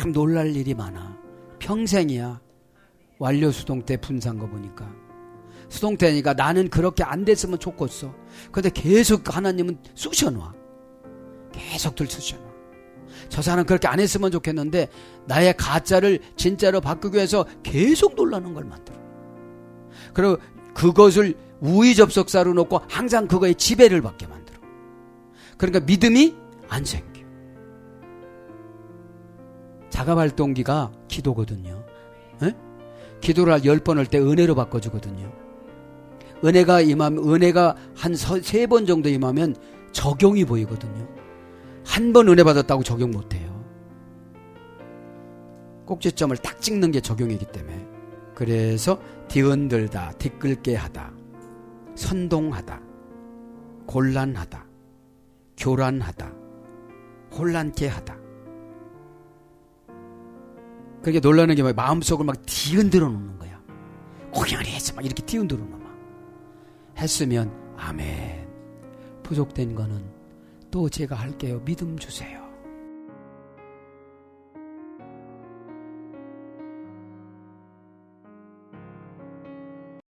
참 놀랄 일이 많아. 평생이야. 완료 수동 때 분산 거 보니까. 수동 때니까 나는 그렇게 안 됐으면 좋겠어. 근데 계속 하나님은 쑤셔놔. 계속들 쑤셔놔. 저 사람 그렇게 안 했으면 좋겠는데 나의 가짜를 진짜로 바꾸기 위해서 계속 놀라는 걸 만들어. 그리고 그것을 우위 접속사로 놓고 항상 그거에 지배를 받게 만들어. 그러니까 믿음이 안 생겨. 자가 발동기가 기도거든요. 에? 기도를 열번할 때 은혜로 바꿔주거든요. 은혜가 임하면, 은혜가 한 세 번 정도 임하면 적용이 보이거든요. 한 번 은혜 받았다고 적용 못 해요. 꼭지점을 딱 찍는 게 적용이기 때문에. 그래서 뒤흔들다, 뒤끌게 하다, 선동하다, 곤란하다, 교란하다, 혼란케 하다. 그렇게 놀라는 게 막 마음속을 막 뒤흔들어 놓는 거야. 공연히 해서 막 이렇게 뒤흔들어 놓아. 했으면 아멘. 부족된 거는 또 제가 할게요. 믿음 주세요.